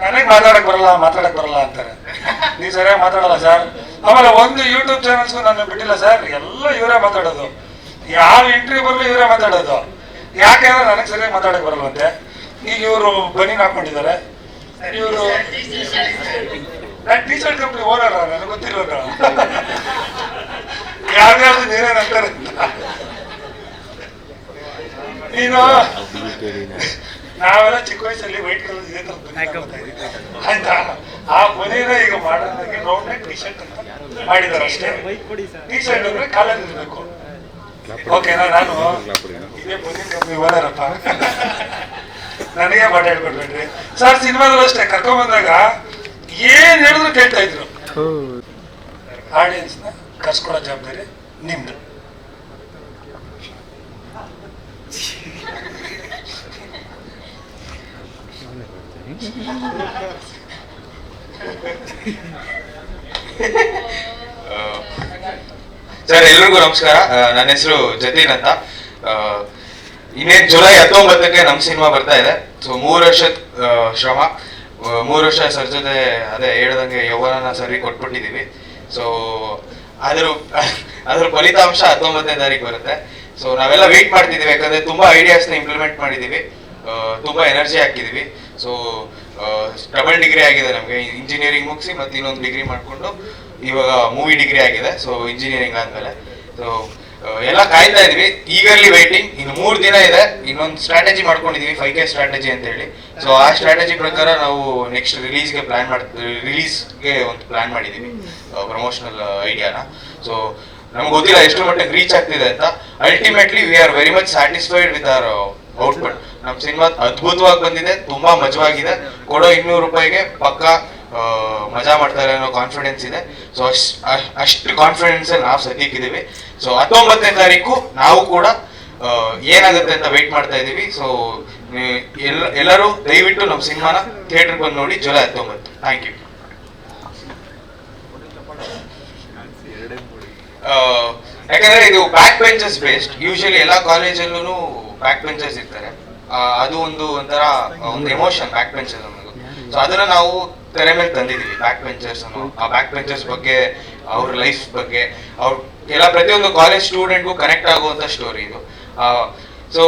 ನನಗೆ ಮಾತಾಡಕ್ ಬರಲ್ಲ ಮಾತಾಡಕ್ ಬರಲ್ಲ ಅಂತಾರೆ. ನೀವು ಸರಿಯಾಗಿ ಮಾತಾಡಲ್ಲ ಸರ್. ಆಮೇಲೆ ಒಂದು ಯೂಟ್ಯೂಬ್ ಚಾನಲ್ಸ್ಗೂ ನಾನು ಬಿಟ್ಟಿಲ್ಲ ಸರ್. ಎಲ್ಲ ಇವರೇ ಮಾತಾಡೋದು. ಯಾವ ಇಂಟರ್ವ್ಯೂ ಬರಲು ಇವರೇ ಮಾತಾಡೋದು. ಯಾಕೆಂದ್ರೆ ನನಗೆ ಸರಿಯಾಗಿ ಮಾತಾಡಕ್ ಬರಲ್ವಂತೆ. ಈಗ ಇವರು ಬನೀನ್ ಹಾಕೊಂಡಿದ್ದಾರೆ. ಇವರು ನಾನು ಟಿ ಶರ್ಟ್ ಕಂಪ್ನಿ ಓನರ್ ನನಗೆ ಗೊತ್ತಿರೋದು ಯಾರ್ಯಾರ್ದು ನೀನೇನಂತಾರೆ. ನೀನು ನಾವೆಲ್ಲ ಚಿಕ್ಕ ವಯಸ್ಸಲ್ಲಿ ವೈಟ್ ಕಲರ್ ಇದೆ ಆಯ್ತಾ. ಆ ಮನೇನ ಈಗ ಮಾಡೋದಾಗಿ ರೌಂಡ್ ನೆಕ್ ಟಿ ಶರ್ಟ್ ಅಂತ ಮಾಡಿದ್ದಾರೆ ಅಷ್ಟೇ. ಟಿ ಶರ್ಟ್ ಅಂದ್ರೆ ಕಾಲಲ್ಲಿ ಇರಬೇಕು. ಓಕೆನಾ ನಾನು ಇದೇ ಬನೀನ್ ಕಂಪ್ನಿ ನನಗೆ ಪಾಠ ಹೇಳ್ಕೊಡ್ಬೇಡ್ರಿ ಸರ್ ಸಿನಿಮಾದಲ್ಲಿ ಅಷ್ಟೇ ಕರ್ಕೊಂಡ್ ಬಂದಾಗ ಏನ್ ಹೇಳಿದ್ರು ಕೇಳ್ತಾ ಇದ್ರು. ಆಡಿಯನ್ಸ್ನ ಕರ್ಸ್ಕೊಡೋ ಜವಾಬ್ದಾರಿ ನಿಮ್ದು. ಸರ್, ಎಲ್ರಿಗೂ ನಮಸ್ಕಾರ. ನನ್ನ ಹೆಸರು ಜತೀನ್ ಅಂತ. ಇನ್ನೇನ್ ಜುಲೈ ಹತ್ತೊಂಬತ್ತಕ್ಕೆ ನಮ್ಮ ಸಿನಿಮಾ ಬರ್ತಾ ಇದೆ. ಸೊ ಮೂರು ವರ್ಷದ ಶ್ರಮ. ಮೂರು ವರ್ಷ ಸರ್ ಜೊತೆ, ಅದೇ ಹೇಳ್ದಂಗೆ ಯೌವನನ ಸರಿ ಕೊಟ್ಬಿಟ್ಟಿದೀವಿ. ಸೊ ಅದ್ರ ಅದ್ರ ಫಲಿತಾಂಶ ಹತ್ತೊಂಬತ್ತನೇ ತಾರೀಕು ಬರುತ್ತೆ. ಸೊ ನಾವೆಲ್ಲ ವೇಟ್ ಮಾಡ್ತಿದ್ದೀವಿ. ಯಾಕಂದ್ರೆ ತುಂಬಾ ಐಡಿಯಾಸ್ನ ಇಂಪ್ಲಿಮೆಂಟ್ ಮಾಡಿದ್ದೀವಿ. ತುಂಬಾ ಎನರ್ಜಿ ಹಾಕಿದೀವಿ ಸೊ ಡಬಲ್ ಡಿಗ್ರಿ ಆಗಿದೆ ನಮಗೆ. ಇಂಜಿನಿಯರಿಂಗ್ ಮುಗಿಸಿ ಮತ್ತೆ ಇನ್ನೊಂದು ಡಿಗ್ರಿ ಮಾಡಿಕೊಂಡು ಇವಾಗ ಮೂವಿ ಡಿಗ್ರಿ ಆಗಿದೆ. ಸೊ ಇಂಜಿನಿಯರಿಂಗ್ ಆದಮೇಲೆ. ಸೊ ಎಲ್ಲ ಕಾಯ್ತಾ ಇದೀವಿ. ಈಗರ್ಲಿ ವೈಟಿಂಗ್ ಇನ್ನು ಮೂರು ದಿನ ಇದೆ. ಇನ್ನೊಂದು ಸ್ಟ್ರಾಟಜಿ ಮಾಡ್ಕೊಂಡಿದೀವಿ. ಫೈವ್ ಕೆ ಸ್ಟ್ರಾಟಜಿ ಅಂತ ಹೇಳಿ ಸೊ ಆ ಸ್ಟ್ರಾಟಜಿ ಪ್ರಕಾರ ನಾವು ನೆಕ್ಸ್ಟ್ ರಿಲೀಸ್ಗೆ ಪ್ಲಾನ್ ಮಾಡ್ ರಿಲೀಸ್ಗೆ ಒಂದು ಪ್ಲಾನ್ ಮಾಡಿದ್ದೀವಿ ಪ್ರಮೋಷನಲ್ ಐಡಿಯಾನ ಸೊ ನಮ್ಗೆ ಗೊತ್ತಿಲ್ಲ ಎಷ್ಟು ಮಟ್ಟಿಗೆ ರೀಚ್ ಆಗ್ತಿದೆ ಅಂತ. Ultimately we are very much satisfied with our output ನಮ್ಮ ಸಿನಿಮಾ ಅದ್ಭುತವಾಗಿ ಬಂದಿದೆ, ತುಂಬಾ ಮಜವಾಗಿದೆ. ಕೊಡೋ ಇನ್ನೂರು ರೂಪಾಯಿಗೆ ಪಕ್ಕ ಮಜಾ ಮಾಡ್ತಾರೆ ಅನ್ನೋ ಕಾನ್ಫಿಡೆನ್ಸ್ ಇದೆ. ಸೊ ಅಷ್ಟು ಕಾನ್ಫಿಡೆನ್ಸ್ ನಾವು ಸದ್ಯಕ್ಕಿದ್ದೀವಿ ಸೊ ಹತ್ತೊಂಬತ್ತನೇ ತಾರೀಕು ನಾವು ಕೂಡ ಏನಾಗುತ್ತೆ ಅಂತ ವೆಯ್ಟ್ ಮಾಡ್ತಾ ಇದೀವಿ. ಸೊ ಎಲ್ಲ, ಎಲ್ಲರೂ ದಯವಿಟ್ಟು ನಮ್ಮ ಸಿನಿಮಾನ ಥಿಯೇಟರ್ ಬಂದು ನೋಡಿ ಜುಲೈ ಹತ್ತೊಂಬತ್ತು. ಥ್ಯಾಂಕ್ ಯು ಯಾಕಂದ್ರೆ ಇದು ಬ್ಯಾಕ್ ಬೆಂಚಸ್ ಬೇಸ್ಡ್ ಯೂಶಲಿ ಎಲ್ಲ ಕಾಲೇಜಲ್ಲೂ ಬ್ಯಾಕ್ ಬೆಂಚರ್ಸ್ ಇರ್ತಾರೆ ಅದು ಒಂದು ಒಂಥರ ಒಂದು ಎಮೋಷನ್ ಬ್ಯಾಕ್ ಬೆಂಚರ್ಸ್ ಅನ್ನೋದು. ಸೊ ಅದನ್ನ ನಾವು ತೆರೆ ಮೇಲೆ ತಂದಿದೀವಿ ಬ್ಯಾಕ್ ಬೆಂಚರ್ಸ್ ಅನ್ನೋ, ಆ ಬ್ಯಾಕ್ ಬೆಂಚರ್ಸ್ ಬಗ್ಗೆ, ಅವ್ರ ಲೈಫ್ ಬಗ್ಗೆ. ಅವ್ರ, ಎಲ್ಲ ಪ್ರತಿಯೊಂದು ಕಾಲೇಜ್ ಸ್ಟೂಡೆಂಟ್ಗೂ ಕನೆಕ್ಟ್ ಆಗುವಂತ ಸ್ಟೋರಿ ಇದು. ಸೊ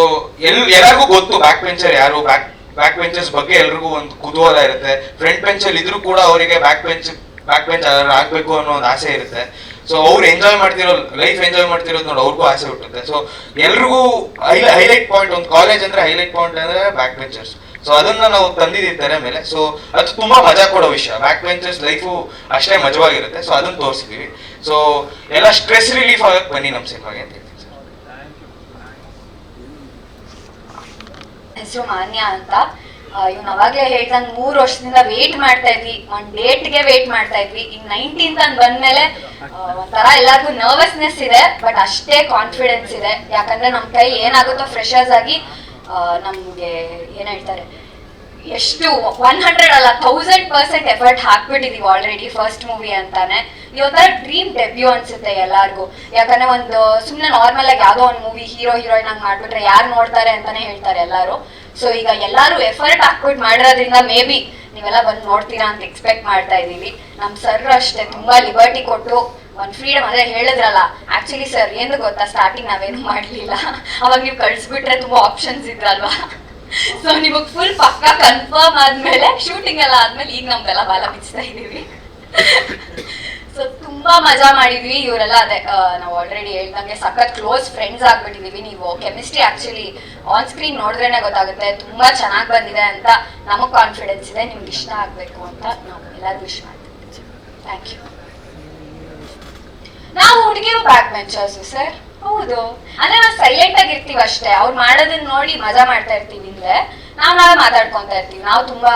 ಎಲ್, ಎಲ್ಲರಿಗೂ ಗೊತ್ತು ಬ್ಯಾಕ್ ಬೆಂಚರ್ ಯಾರು. ಬ್ಯಾಕ್ ಬ್ಯಾಕ್ ಬೆಂಚರ್ಸ್ ಬಗ್ಗೆ ಎಲ್ರಿಗೂ ಒಂದು ಕುತೂಹಲ ಇರುತ್ತೆ. ಫ್ರಂಟ್ ಬೆಂಚಲ್ಲಿ ಇದ್ರೂ ಕೂಡ ಅವರಿಗೆ ಬ್ಯಾಕ್ ಬೆಂಚ್ ಬ್ಯಾಕ್ ಬೆಂಚ್ ಆಗ್ಬೇಕು ಅನ್ನೋ ಒಂದು ಆಸೆ ಇರುತ್ತೆ. ಸೊ ಅವ್ರು ಎಂಜಾಯ್ ಮಾಡ್ತಿರೋ ಲೈಫ್ ಎಂಜಾಯ್ ಮಾಡ್ತಿರೋದು ನೋಡಿ, ಅವ್ರಿಗೂ ಆಸೆ ಹುಟ್ಟುತ್ತೆ. ಸೊ ಎಲ್ರಿಗೂ ಹೈಲೈಟ್ ಪಾಯಿಂಟ್ ಒಂದು ಕಾಲೇಜ್ ಅಂದ್ರೆ ಹೈಲೈಟ್ ಪಾಯಿಂಟ್ ಅಂದ್ರೆ ಬ್ಯಾಕ್ ವೆಂಚರ್ಸ್ ಸೊ ಅದನ್ನ ನಾವು ತಂದಿದ್ದೀವಿ ತೆರೆ ಮೇಲೆ ಸೊ ಅದು ತುಂಬಾ ಮಜಾ ಕೊಡೋ ವಿಷಯ. ಬ್ಯಾಕ್ ವೆಂಚರ್ಸ್ ಲೈಫು ಅಷ್ಟೇ ಮಜವಾಗಿರುತ್ತೆ. ಸೊ ಅದನ್ನ ತೋರಿಸಿದೀವಿ. ಸೊ ಎಲ್ಲ ಸ್ಟ್ರೆಸ್ ರಿಲೀಫ್ ಆಗಕ್ಕೆ ಬನ್ನಿ ನಮ್ಮ ಸಿನಿಮಾಗೆ ಅಂತ ಹೇಳ್ತೀನಿ ಸರ್ ಹೆಸರು ಮಾನ್ಯ ಅಂತ. ಇವ್ನು ಅವಾಗ್ಲೇ ಹೇಳ್ದಂಗ್ ಮೂರ್ ವರ್ಷದಿಂದ ವೇಟ್ ಮಾಡ್ತಾ ಇದ್ವಿ. ಒಂದ್ ಡೇಟ್ಗೆ ವೇಟ್ ಮಾಡ್ತಾ ಇದ್ವಿ. ಈಗ ನೈನ್ಟೀನ್ತ್ ಅಂತ ಬಂದ್ಮೇಲೆ ಒಂಥರ ಎಲ್ಲಾರ್ಗು ನರ್ವಸ್ನೆಸ್ ಇದೆ ಬಟ್ ಅಷ್ಟೇ ಕಾನ್ಫಿಡೆನ್ಸ್ ಇದೆ. ಯಾಕಂದ್ರೆ ನಮ್ ಕೈ ಏನಾಗುತ್ತೋ ಫ್ರೆಶರ್ಸ್ ಆಗಿ ನಮ್ಗೆ ಏನ್ ಹೇಳ್ತಾರೆ, ಎಷ್ಟು ಒನ್ ಹಂಡ್ರೆಡ್ ಅಲ್ಲ ಥೌಸಂಡ್ ಪರ್ಸೆಂಟ್ ಎಫರ್ಟ್ ಹಾಕ್ಬಿಟ್ಟಿದೀವಿ ಆಲ್ರೆಡಿ ಫಸ್ಟ್ ಮೂವಿ ಅಂತಾನೆ. ಇವತ್ತರ ಡ್ರೀಮ್ ಡೆಬ್ಯೂ ಅನ್ಸುತ್ತೆ ಎಲ್ಲಾರ್ಗು. ಯಾಕಂದ್ರೆ ಒಂದು ಸುಮ್ನೆ ನಾರ್ಮಲ್ ಆಗಿ ಯಾವ್ದೋ ಒಂದು ಮೂವಿ ಹೀರೋ ಹೀರೋಯಿನ್ ಆಗಿ ಮಾಡ್ಬಿಟ್ರೆ ಯಾರು ನೋಡ್ತಾರೆ ಅಂತಾನೆ ಹೇಳ್ತಾರೆ ಎಲ್ಲಾರು. ಸೊ ಈಗ ಎಲ್ಲಾರು ಎಫರ್ಟ್ ಹಾಕ್ಬಿಟ್ಟು ಮಾಡಿರೋದ್ರಿಂದ ಮೇ ಬಿ ನೀವೆಲ್ಲ ಬಂದು ನೋಡ್ತೀರಾ ಅಂತ ಎಕ್ಸ್ಪೆಕ್ಟ್ ಮಾಡ್ತಾ ಇದೀವಿ ನಮ್ ಸರ್ ಅಷ್ಟೇ ತುಂಬಾ ಲಿಬರ್ಟಿ ಕೊಟ್ಟು ಒಂದ್ ಫ್ರೀಡಮ್ ಅದೇ ಹೇಳಿದ್ರಲ್ಲ ಆಕ್ಚುಲಿ ಸರ್ ಏನು ಗೊತ್ತಾ ಸ್ಟಾರ್ಟಿಂಗ್ ನಾವೇನು ಮಾಡ್ಲಿಲ್ಲ. ಅವಾಗ ನೀವು ಕಳಿಸ್ಬಿಟ್ರೆ ತುಂಬಾ ಆಪ್ಷನ್ಸ್ ಇದ್ರಲ್ವಾ. ಸೊ ನಿಮಗ್ ಫುಲ್ ಪಕ್ಕ ಕನ್ಫರ್ಮ್ ಆದ್ಮೇಲೆ ಶೂಟಿಂಗ್ ಎಲ್ಲ ಆದ್ಮೇಲೆ ಈಗ ನಮ್ದೆಲ್ಲ ಬಾಲ ಬಿಚ್ತಾ ಇದೀವಿ ತುಂಬಾ ಮಜಾ ಮಾಡಿದ್ವಿ. ಇವರೆಲ್ಲ ಅದೇ ನಾವು ಆಲ್ರೆಡಿ ಹೇಳ್ದಂಗೆ ಸಖತ್ ಕ್ಲೋಸ್ ಫ್ರೆಂಡ್ಸ್ ಆಗ್ಬಿಟ್ಟಿದೀವಿ. ನೀವು ಕೆಮಿಸ್ಟ್ರಿ ಆಕ್ಚುಲಿ ಆನ್ ಸ್ಕ್ರೀನ್ ನೋಡಿದ್ರೇನೆ ಗೊತ್ತಾಗುತ್ತೆ. ತುಂಬಾ ಚೆನ್ನಾಗಿ ಬಂದಿದೆ ಅಂತ ನಮಗ್ ಕಾನ್ಫಿಡೆನ್ಸ್ ಇದೆ. ನಿಮ್ಗೆ ಇಷ್ಟ ಆಗ್ಬೇಕು ಅಂತ ನಾವು ಎಲ್ಲರಿಗೂ ವಿಶ್ ಮಾಡ್ತೀವಿ. ಥ್ಯಾಂಕ್ ಯು ನಾವು ಹುಡುಗಿರು ಬ್ಯಾಕ್ ಬೆಂಚರ್ಸ್ ಸರ್ ಹೌದು. ಅಂದ್ರೆ ನಾವು ಸೈಲೆಂಟ್ ಆಗಿ ಇರ್ತೀವಿ ಅಷ್ಟೇ. ಅವ್ರು ಮಾಡೋದನ್ನ ನೋಡಿ ಮಜಾ ಮಾಡ್ತಾ ಇರ್ತೀವಿ ಅಂದ್ರೆ ನಾವ್ ನಾವೇ ಮಾತಾಡ್ಕೊಂತ ಇರ್ತೀವಿ. ನಾವು ತುಂಬಾ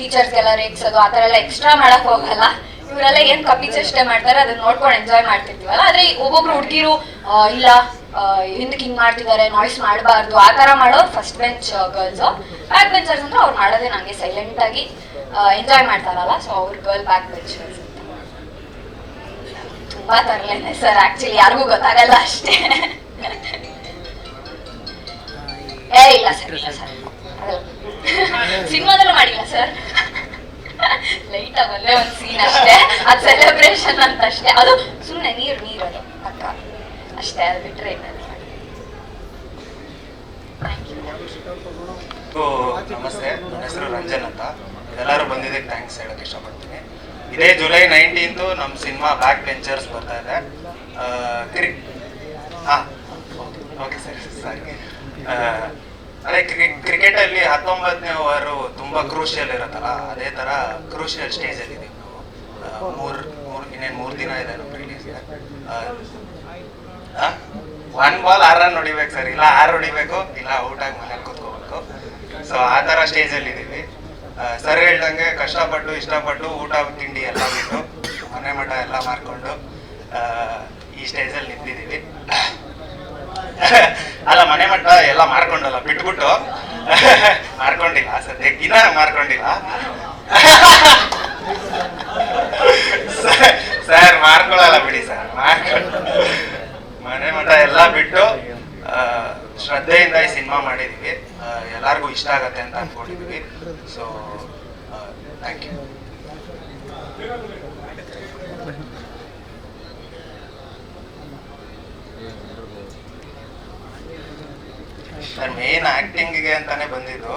ಟೀಚರ್ಸ್ಗೆಲ್ಲ ರೇಗ್ಸೋದು ಆತರ ಎಲ್ಲ ಎಕ್ಸ್ಟ್ರಾ ಮಾಡಕ್ ಹೋಗಲ್ಲ. ಇವರೆಲ್ಲ ಏನ್ ಕಪಿ ಚೇಷ್ಟೆ ಮಾಡ್ತಾರೆ ಅದನ್ನ ನೋಡ್ಕೊಂಡು ಎಂಜಾಯ್ ಮಾಡ್ತಿರ್ತೀವಲ್ಲ? ಆದ್ರೆ ಒಬ್ಬೊಬ್ರು ಹುಡುಗಿರು ಇಲ್ಲ ಹಿಂದಕ್ಕೆ ಹಿಂಗ್ ಮಾಡ್ತಿದ್ದಾರೆ ನಾಯ್ಸ್ ಮಾಡಬಾರ್ದು ಆ ತರ ಮಾಡೋರು first bench girls back benchers ಅಂದ್ರೆ ಅವ್ರು ಮಾಡೋದೇ ನಂಗೆ ಸೈಲೆಂಟ್ ಆಗಿ ಎಂಜಾಯ್ ಮಾಡ್ತಾರಲ್ಲ ಸೊ ಅವ್ರ ಗರ್ಲ್ ಬ್ಯಾಕ್ ಬೆಂಚರ್ಸ್ ಅಂತ ತುಂಬಾ ತರಲೇನೆ ಸರ್ ಆಕ್ಚುಲಿ ಯಾರಿಗೂ ಗೊತ್ತಾಗಲ್ಲ ಅಷ್ಟೇ. ಏ ಇಲ್ಲ ಸರ್ ಇಲ್ಲ ಸರ್ ಸಿನಿಮಾದಲ್ಲೂ ಮಾಡಿಲ್ಲ ಸರ್ ಲೈಟ್ ಆಗಲ್ಲ ಒಂದು ಸೀನ್ ಅಷ್ಟೇ. ಅದು ಸೆಲೆಬ್ರೇಷನ್ ಅಂತ ಅಷ್ಟೇ ಅದು ಸುಮ್ಮನೆ ನೀರು ನೀರು ಅದು. ಪಕ್ಕ. ಅಷ್ಟೇ, ಅದು ಬಿಟ್ರೆ ನಮಸ್ತೆ. ನನ್ನ ಹೆಸರು ರಂಜನ್ ಅಂತ. ಎಲ್ಲರೂ ಬಂದಿದ್ದಕ್ಕೆ ಥ್ಯಾಂಕ್ಸ್ ಹೇಳಕ್ ಇಷ್ಟಪಡ್ತೀನಿ. ಇದೇ ಜುಲೈ ನೈನ್ಟೀನ್ತು ನಮ್ಮ ಸಿನಿಮಾ ಬ್ಯಾಕ್ ಬೆಂಚರ್ಸ್ ಬರ್ತಾ ಇದೆ. ಕ್ರಿಕ್ ಕ್ರಿ ಹಾಂ ಓಕೆ ಸರಿ ಸರಿ. ಆ, ಕ್ರಿಕೆಟ್ ಅಲ್ಲಿ ಹತ್ತೊಂಬತ್ತನೇ ಓವರ್ ತುಂಬಾ ಕ್ರೂಷಿಯಲ್ ಇರುತ್ತಲ್ಲ ಅದೇ ತರ ಕ್ರೂಷಿಯಲ್ ಸ್ಟೇಜಲ್ಲಿ ಇದೀವಿ ನಾವು ಮೂರು ಮೂರು ಇನ್ನೇನು ಮೂರು ದಿನ ಇದೆ ನಮ್ ರಿಲೀಸ್ ಒನ್ ಬಾಲ್ ಆರ್ ರನ್ ಹೊಡಿಬೇಕು ಸರ್ ಇಲ್ಲ ಆರ್ ಹೊಡಿಬೇಕು ಇಲ್ಲ ಔಟ್ ಆಗಿ ಮನೇಲಿ ಕೂತ್ಕೋಬೇಕು. ಸೊ ಆ ಥರ ಸ್ಟೇಜಲ್ಲಿ ಇದ್ದೀವಿ ಸರ್ ಹೇಳ್ದಂಗೆ ಕಷ್ಟಪಟ್ಟು ಇಷ್ಟಪಟ್ಟು ಊಟ ತಿಂಡಿ ಎಲ್ಲ ಬಿಟ್ಟು ಮನೆ ಮಠ ಎಲ್ಲ ಮಾಡ್ಕೊಂಡು ಈ ಸ್ಟೇಜಲ್ಲಿ ನಿಂತಿದ್ದೀವಿ ಅಲ್ಲ, ಮನೆ ಮಟ್ಟ ಎಲ್ಲ ಮಾರ್ಕೊಂಡಲ್ಲ, ಬಿಟ್ಬಿಟ್ಟು. ಮಾರ್ಕೊಂಡಿಲ್ಲ ಸದ್ಯಕ್ಕೆ ಇನ್ನ ಮಾರ್ಕೊಂಡಿಲ್ಲ. ಸರ್ ಮಾರ್ಕೊಳಲ್ಲ ಬಿಡಿ ಸರ್ ಮಾರ್ಕೊಂಡು ಮನೆ ಮಠ ಎಲ್ಲ ಬಿಟ್ಟು ಶ್ರದ್ಧೆಯಿಂದ ಈ ಸಿನಿಮಾ ಮಾಡಿದೀವಿ. ಎಲ್ಲಾರ್ಗೂ ಇಷ್ಟ ಆಗತ್ತೆ ಅಂತ ಅನ್ಕೊಂಡಿದೀವಿ. So thank you sir main ಆಕ್ಟಿಂಗ್ಗೆ ಅಂತಾನೆ ಬಂದಿದ್ದು.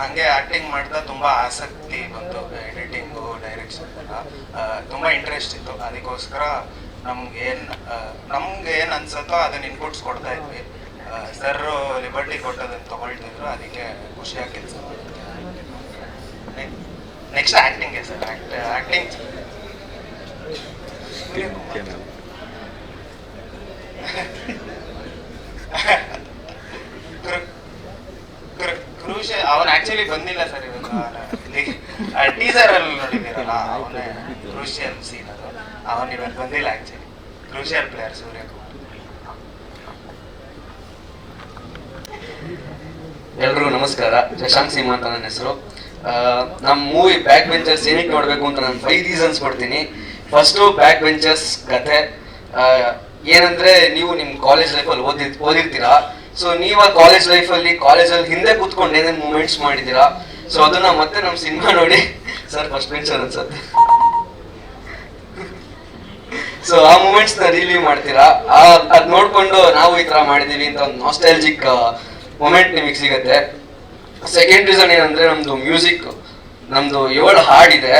ಹಂಗೆ ಆಕ್ಟಿಂಗ್ ಮಾಡ್ತಾ ತುಂಬಾ ಆಸಕ್ತಿ ಬಂತು ಎಡಿಟಿಂಗು ಡೈರೆಕ್ಷನ್ ಎಲ್ಲ. ತುಂಬಾ ಇಂಟ್ರೆಸ್ಟ್ ಇತ್ತು. ಅದಕ್ಕೋಸ್ಕರ ನಮ್ಗೆ ಏನ್ ನಮ್ಗೆ ಏನ್ ಅನ್ಸತ್ತೋ ಅದನ್ನ ಇನ್ಪುಟ್ಸ್ ಕೊಡ್ತಾ ಇದ್ವಿ. ಸರ್ ಲಿಬರ್ಟಿ ಕೊಟ್ಟದನ್ನ ತಗೊಳ್ತಿದ್ರು ಅದಕ್ಕೆ ಖುಷಿಯಾಗಿ ಕೆಲಸ ನೆಕ್ಸ್ಟ್ ಆಕ್ಟಿಂಗ್ ಸರ್ ಆಕ್ಟಿಂಗ್ ಕ್ರೂಷ ಅವನ್ ಆಕ್ಚುಲಿ ಬಂದಿಲ್ಲ ಸರ್ ಇವಾಗ. ಟೀಸರ್ ಅಲ್ಲಿ ನೋಡಿದಿರಲ್ಲ ಅವನೇ ಕ್ರೂಷಿಯಲ್ ಸೀನ್ ಅದು. ಅವನ್ ಇವಾಗ ಬಂದಿಲ್ಲ ಆಕ್ಚುಲಿ ಕ್ರೂಷಿಯಲ್ ಪ್ಲೇಯರ್ ಸೂರ್ಯಕುಮಾರ್. ಎಲ್ರಿಗೂ ನಮಸ್ಕಾರ. ಶಶಾಂಕ್ ಸಿಂಹ ಅಂತ ನನ್ನ ಹೆಸರು. ನಮ್ಮ ಮೂವಿ ಬ್ಯಾಕ್ ಬೆಂಚರ್ಸ್ ಏನಕ್ಕೆ ನೋಡಬೇಕು ಅಂತ ನಾನು ಫೈವ್ ರೀಸನ್ಸ್ ಕೊಡ್ತೀನಿ. ಫಸ್ಟು ಬ್ಯಾಕ್ ಬೆಂಚರ್ಸ್ ಕತೆ ಏನಂದ್ರೆ ನೀವು ನಿಮ್ಮ ಕಾಲೇಜ್ ಲೈಫಲ್ಲಿ ಓದಿ, ಓದಿರ್ತೀರಾ? ಸೊ ನೀವು ಆ ಕಾಲೇಜ್ ಲೈಫಲ್ಲಿ ಕಾಲೇಜಲ್ಲಿ ಹಿಂದೆ ಕೂತ್ಕೊಂಡು ಏನೇನು ಮೂಮೆಂಟ್ಸ್ ಮಾಡಿದ್ದೀರಾ ಸೊ ಅದನ್ನ ಮತ್ತೆ ನಮ್ಮ ಸಿನಿಮಾ ನೋಡಿ. ಸರ್ ಫಸ್ಟ್ ಬೆಂಚರ್ ಅನ್ಸುತ್ತೆ. ಸೊ ಆ ಮೂಮೆಂಟ್ಸ್ನ ರಿಲೀವ್ ಮಾಡ್ತೀರಾ? ಆ, ಅದ್ ನೋಡ್ಕೊಂಡು ನಾವು ಈ ತರ ಮಾಡಿದೀವಿ ಅಂತ ಒಂದು ನಾಸ್ಟಾಲಜಿಕ್ ಮೊಮೆಂಟ್ ನಿಮಗೆ ಸಿಗತ್ತೆ. ಸೆಕೆಂಡ್ ರೀಸನ್ ಏನಂದ್ರೆ ನಮ್ದು ಮ್ಯೂಸಿಕ್ ನಮ್ದು ಏಳು ಹಾಡಿದೆ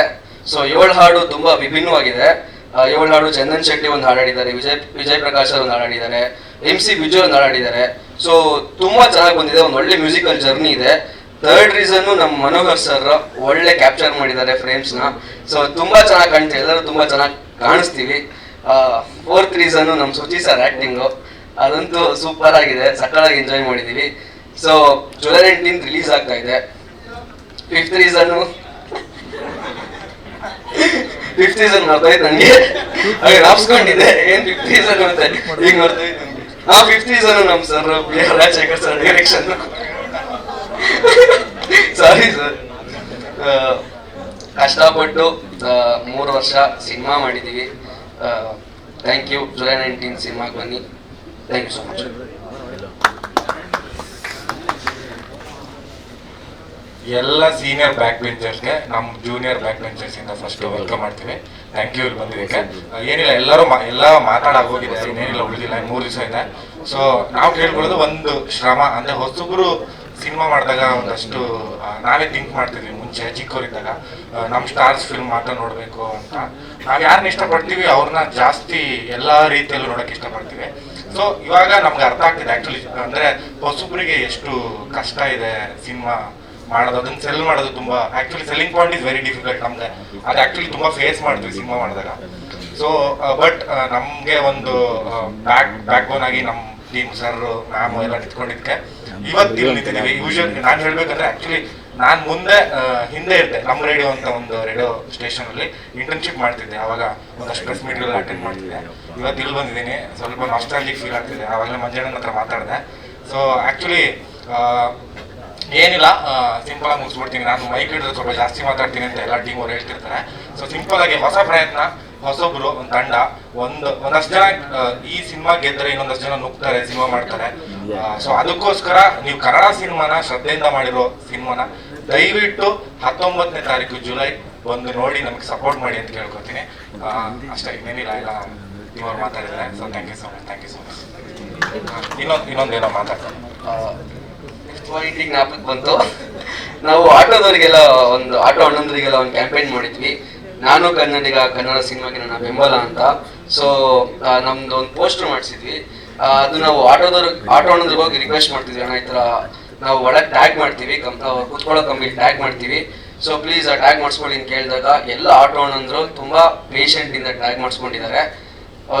ಸೊ ಏಳು ಹಾಡು ತುಂಬಾ ವಿಭಿನ್ನವಾಗಿದೆ. ಆ, ಏಳು ಹಾಡು ಚಂದನ್ ಶೆಟ್ಟಿ ಒಂದು ಹಾಡಾಡಿದ್ದಾರೆ ವಿಜಯ್ ವಿಜಯ್ ಪ್ರಕಾಶ್ ಒಂದು ಹಾಡಾಡಿದ್ದಾರೆ ಎಂ ಸಿ ವಿಜಯ್ ಒಂದು ಹಾಡಾಡಿದ್ದಾರೆ. ಸೊ ತುಂಬಾ ಚೆನ್ನಾಗಿ ಬಂದಿದೆ ಒಂದು ಒಳ್ಳೆ ಮ್ಯೂಸಿಕಲ್ ಜರ್ನಿ ಇದೆ. ಥರ್ಡ್ ರೀಸನ್ ನಮ್ಮ ಮನೋಹರ್ ಸರ್ ಒಳ್ಳೆ ಕ್ಯಾಪ್ಚರ್ ಮಾಡಿದ್ದಾರೆ ಫ್ರೇಮ್ಸ್ನ. ಸೊ ತುಂಬಾ ಚೆನ್ನಾಗಿ ಕಾಣ್ತಾ ಎಲ್ಲರೂ ತುಂಬಾ ಚೆನ್ನಾಗಿ ಕಾಣಿಸ್ತೀವಿ. ಫೋರ್ತ್ ರೀಸನ್ ನಮ್ಮ ಸುಚಿ ಸರ್ ಆಕ್ಟಿಂಗು ಅದಂತೂ ಸೂಪರ್ ಆಗಿದೆ ಸಕ್ಕತ್ತಾಗಿ ಎಂಜಾಯ್ ಮಾಡಿದೀವಿ. ಸೊ ಜುಲೈ ನೈನ್ಟೀನ್ ರಿಲೀಸ್ ಆಗ್ತಾ ಇದೆ. ಫಿಫ್ತ್ ರೀಸನ್ ಫಿಫ್ತ್ ನೋಡ್ತಾ ಮರ್ತೋಯ್ತು ನನಗೆ ಹಾಗೆ ರಾಪ್ಸ್ಕೊಂಡಿದೆ ಏನ್ ಫಿಫ್ತ್ ಸೀಸನ್ ಅಂತ. ಈಗ ಮರ್ತೋಯ್ತು ನನಗೆ ಆ ಫಿಫ್ತ್ ಸೀಸನ್ ನಮ್ಮ sir Rajashekhar sir direction sorry sir ಕಷ್ಟಪಟ್ಟು ಮೂರು ವರ್ಷ ಸಿನಿಮಾ ಮಾಡಿದ್ದೀವಿ. ಥ್ಯಾಂಕ್ ಯು ಜುಲೈ ನೈನ್ಟೀನ್ ಸಿನಿಮಾಗೆ ಬನ್ನಿ. ಥ್ಯಾಂಕ್ ಯು ಸೊ ಮಚ್ ಎಲ್ಲ ಸೀನಿಯರ್ ಬ್ಯಾಕ್ ಬೆಂಚರ್ಸ್ಗೆ ನಮ್ಮ ಜೂನಿಯರ್ ಬ್ಯಾಕ್ ಬೆಂಚರ್ಸ್ ಇಂದ ಫಸ್ಟ್ ವೆಲ್ಕಮ್ ಮಾಡ್ತೀವಿ. ಥ್ಯಾಂಕ್ ಯು ಇಲ್ಲಿ ಬಂದಿದ್ದಕ್ಕೆ. ಏನಿಲ್ಲ ಎಲ್ಲರೂ ಎಲ್ಲ ಮಾತಾಡಾಗೋಗಿದೆ ಇನ್ನೇನಿಲ್ಲ ಉಳಿದಿಲ್ಲ ಮೂರು ದಿವಸ ಇದೆ. ಸೊ ನಾವು ಕೇಳ್ಕೊಳ್ಳೋದು ಒಂದು ಶ್ರಮ. ಅಂದ್ರೆ ಹೊಸಬ್ರು ಸಿನಿಮಾ ಮಾಡಿದಾಗ ಒಂದಷ್ಟು ನಾವೇ ಥಿಂಕ್ ಮಾಡ್ತಿದ್ವಿ ಮುಂಚೆ ಚಿಕ್ಕವರಿದ್ದಾಗ. ನಮ್ ನಮ್ಮ ಸ್ಟಾರ್ಸ್ ಫಿಲ್ಮ್ ಮಾತ್ರ ನೋಡಬೇಕು ಅಂತ. ನಾವು ಯಾರನ್ನ ಇಷ್ಟಪಡ್ತೀವಿ ಅವ್ರನ್ನ ಜಾಸ್ತಿ ಎಲ್ಲಾ ರೀತಿಯಲ್ಲೂ ನೋಡಕ್ಕೆ ಇಷ್ಟಪಡ್ತೀವಿ. ಸೊ ಇವಾಗ ನಮ್ಗೆ ಅರ್ಥ ಆಗ್ತಿದೆ ಆಕ್ಚುಲಿ ಅಂದ್ರೆ ಹೊಸಬ್ರಿಗೆ ಎಷ್ಟು ಕಷ್ಟ ಇದೆ ಸಿನಿಮಾ ಮಾಡೋದು, ಅದನ್ನ ಸೆಲ್ ಮಾಡೋದು ತುಂಬಾ actually selling point is very difficult ನಮ್ಗೆ. ಅದು ಆಕ್ಚುಲಿ ತುಂಬಾ ಫೇಸ್ ಮಾಡ್ತೀವಿ ಸಿನಿಮಾ ಮಾಡಿದಾಗ. ಸೊ ಬಟ್ ನಮ್ಗೆ ಒಂದು ಬ್ಯಾಕ್ ಬ್ಯಾಕ್ ಬೋನ್ ಆಗಿ ನಮ್ಮ ಟೀಮ್ ಸರ್ ಮ್ಯಾಮ್ ಎಲ್ಲ ನಿಂತ್ಕೊಂಡಿದ್ಕೆ. ಇವತ್ತು ಇಲ್ಲಿ ನಿಂತಿದ್ದೀವಿ. ಯೂಶಲ್ ನಾನು ಹೇಳ್ಬೇಕಂದ್ರೆ ಆಕ್ಚುಲಿ ನಾನ್ ಮುಂದೆ ಹಿಂದೆ ಇದ್ದೆ ನಮ್ಮ ರೇಡಿಯೋ ಅಂತ ಒಂದು ರೇಡಿಯೋ ಸ್ಟೇಷನ್ ಅಲ್ಲಿ ಇಂಟರ್ನ್ಶಿಪ್ ಮಾಡ್ತಿದ್ದೆ. ಅವಾಗ ಒಂದಷ್ಟು ಪ್ರೆಸ್ ಮೀಟ್ಗಳು ಅಟೆಂಡ್ ಮಾಡ್ತಿದ್ದೆ. ಇವತ್ತು ಇಲ್ಲಿ ಬಂದಿದ್ದೀನಿ. ಸ್ವಲ್ಪ ನಾಸ್ಟಾಲಜಿಕ್ ಫೀಲ್ ಆಗ್ತಿದೆ. ಆವಾಗಲೇ ಮಂಜಣ್ಣನ ಹತ್ರ ಮಾತಾಡಿದೆ. ಸೊ ಆಕ್ಚುಲಿ ಏನಿಲ್ಲ ಸಿಂಪಲ್ ಆಗಿ ಮುಗಿಸ್ಬಿಡ್ತೀನಿ. ನಾನು ಮೈಕ್ ಹಿಡಿದ್ರೆ ಸ್ವಲ್ಪ ಜಾಸ್ತಿ ಮಾತಾಡ್ತೀನಿ ಅಂತ ಎಲ್ಲ ಟೀಮ್ ಅವ್ರು ಹೇಳ್ತಿರ್ತಾರೆ. ಸೊ ಸಿಂಪಲ್ ಆಗಿ ಹೊಸ ಪ್ರಯತ್ನ, ಹೊಸೊಬ್ರು, ಒಂದು ತಂಡ, ಒಂದು, ಒಂದಷ್ಟು ಜನ ಈ ಸಿನಿಮಾ ಗೆದ್ದರೆ ಇನ್ನೊಂದಷ್ಟು ಜನ ನುಗ್ತಾರೆ, ಸಿನಿಮಾ ಮಾಡ್ತಾರೆ. ಸೊ ಅದಕ್ಕೋಸ್ಕರ ನೀವು ಕನ್ನಡ ಸಿನಿಮಾನ ಶ್ರದ್ಧೆಯಿಂದ ಮಾಡಿರೋ ಸಿನಿಮಾನ ದಯವಿಟ್ಟು ಹತ್ತೊಂಬತ್ತನೇ ತಾರೀಕು ಜುಲೈ ಒಂದು ನೋಡಿ, ನಮಗೆ ಸಪೋರ್ಟ್ ಮಾಡಿ ಅಂತ ಕೇಳ್ಕೊತೀನಿ. ಅಷ್ಟೇ, ಇನ್ನೇನಿಲ್ಲ ಇಲ್ಲ ಇವ್ರು ಮಾತಾಡಿದ್ದಾರೆ. So thank you so much thank you so much ಇನ್ನೊಂದು, ಇನ್ನೊಂದೇನೋ ಮಾತಾಡ್ತಾರೆ ಪಾಯಿಂಟಿಗೆ ಜ್ಞಾಪಕ ಬಂತು. ನಾವು ಆಟೋದವರಿಗೆಲ್ಲ ಒಂದು, ಆಟೋ ಅಣ್ಣಂದರಿಗೆಲ್ಲ ಒಂದು ಕ್ಯಾಂಪೇನ್ ಮಾಡಿದ್ವಿ. ನಾನು ಕನ್ನಡಿಗ, ಕನ್ನಡ ಸಿನಿಮಾಗೆ ನನ್ನ ಬೆಂಬಲ ಅಂತ. ಸೊ ನಮ್ದು ಒಂದು ಪೋಸ್ಟರ್ ಮಾಡಿಸಿದ್ವಿ. ಅದು ನಾವು ಆಟೋದವ್ರ, ಆಟೋ ಅಣ್ಣಂದ್ರಿಗೆ ಹೋಗಿ ರಿಕ್ವೆಸ್ಟ್ ಮಾಡ್ತಿದ್ವಿ, ಅಣ್ಣ, ಈ ಥರ ನಾವು ಒಳಗೆ ಟ್ಯಾಗ್ ಮಾಡ್ತೀವಿ, ಕಂ ಕುತ್ಕೊಳ್ಳೋ ಕಂಪ್ಲೀಟ್ ಟ್ಯಾಗ್ ಮಾಡ್ತೀವಿ. ಸೊ ಪ್ಲೀಸ್ ಆ ಟ್ಯಾಗ್ ಮಾಡಿಸ್ಕೊಳ್ಳಿ ಅಂತ ಕೇಳಿದಾಗ ಎಲ್ಲ ಆಟೋ ಅಣ್ಣಂದ್ರು ತುಂಬಾ ಪೇಷೆಂಟಿಂದ ಟ್ಯಾಗ್ ಮಾಡಿಸ್ಕೊಂಡಿದ್ದಾರೆ.